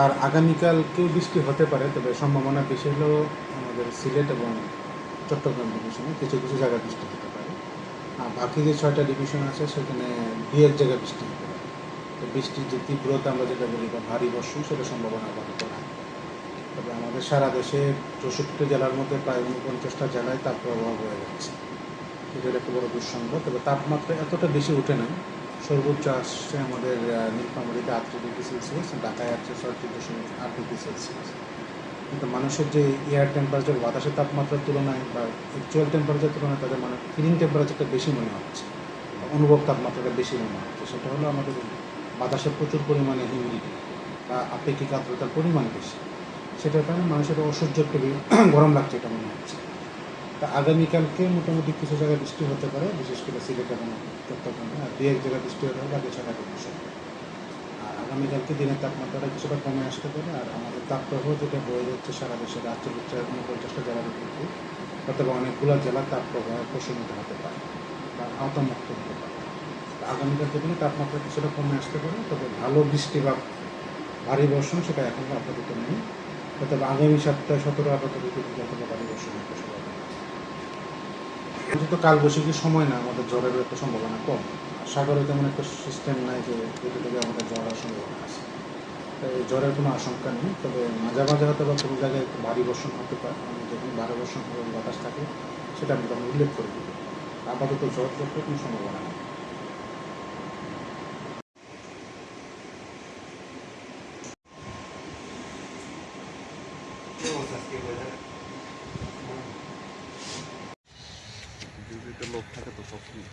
আর আগামীকালকেও বৃষ্টি হতে পারে, তবে সম্ভাবনা বেশি হলেও আমাদের সিলেট এবং চট্টগ্রাম ডিভিশনে কিছু কিছু জায়গায় বৃষ্টি হতে পারে। আর বাকি যে ছয়টা ডিভিশন আছে, সেখানে এক জায়গায় বৃষ্টি হতে পারে। তো বৃষ্টির যে তীব্রতা আমরা যেটা বলি বা ভারী বর্ষণ, সেটা সম্ভাবনা আপাতত নাই তবে আমাদের সারা দেশে চৌষট্টি জেলার মধ্যে প্রায় উনপঞ্চাশটা জেলায় তাপপ্রবাহ হয়ে যাচ্ছে। এটা একটা বড় দুঃসংবাদ, তবে তাপমাত্রা এতটা বেশি ওঠে না সর্বোচ্চ আসছে আমাদের নীলফামারীতে আটত্রিশ ডিগ্রি সেলসিয়াস, ঢাকায় আসছে ছয়ত্রিশ দশমিক আট ডিগ্রি সেলসিয়াস। কিন্তু মানুষের যে এয়ার টেম্পারেচার বাতাসের তাপমাত্রার তুলনায় বা অ্যাকচুয়াল টেম্পারেচার তুলনায় তাদের মানে ফিলিং টেম্পারেচারটা বেশি মনে হচ্ছে অনুভব তাপমাত্রাটা বেশি মনে হচ্ছে। সেটা হলো আমাদের বাতাসে প্রচুর পরিমাণে হিউমিডিটি বা আপেক্ষিক আর্দ্রতার পরিমাণ বেশি। সেটার কারণে মানুষের অসহ্য একটু গরম লাগছে এটা আগামীকালকে মোটামুটি কিছু জায়গায় বৃষ্টি হতে পারে, বিশেষ করে সিলেট এবং চট্টগ্রামে আর দু এক জায়গায় বৃষ্টি হতে পারে বাকি ছটা ডিভিশন আর আগামীকালকে দিনের তাপমাত্রাটা কিছুটা কমে আসতে পারে, আর আমাদের তাপপ্রবাহ যেটা বয়ে যাচ্ছে সারা দেশে আটচল্লিশ উনপঞ্চাশটা জেলার উপরে অথবা অনেকগুলো জেলার তাপপ্রবাহ প্রশমিত হতে পারে, বা আওতামুক্ত হতে পারে। আগামীকালকে দিনে তাপমাত্রা কিছুটা কমে আসতে পারে, তবে ভালো বৃষ্টি বা ভারী বর্ষণ সেটা এখন আপাতত নেই। তবে আগামী সপ্তাহে সতেরো আপাতত অথবা ভারী বর্ষণ আছে। যেহেতু সময় না, আমাদের জ্বরের একটা সম্ভাবনা কম। সাগরে তেমন একটা সিস্টেম নাই যে যেটা থেকে আমাদের জ্বর হওয়ার সম্ভাবনা আছে। জ্বরের কোনো আশঙ্কা নেই, তবে মাঝে মাঝে হয়তো বা কোনো জায়গায় একটু ভারী বর্ষণ হতে পারে। আমি যখন ভারী বর্ষণ হবে বাতাস থাকে, সেটা আমি তখন উল্লেখ করে দিব। আপাতত জ্বর চোখের কোনো সম্ভাবনা নেই। ডিউটিতে লোক থাকে তো সবসময়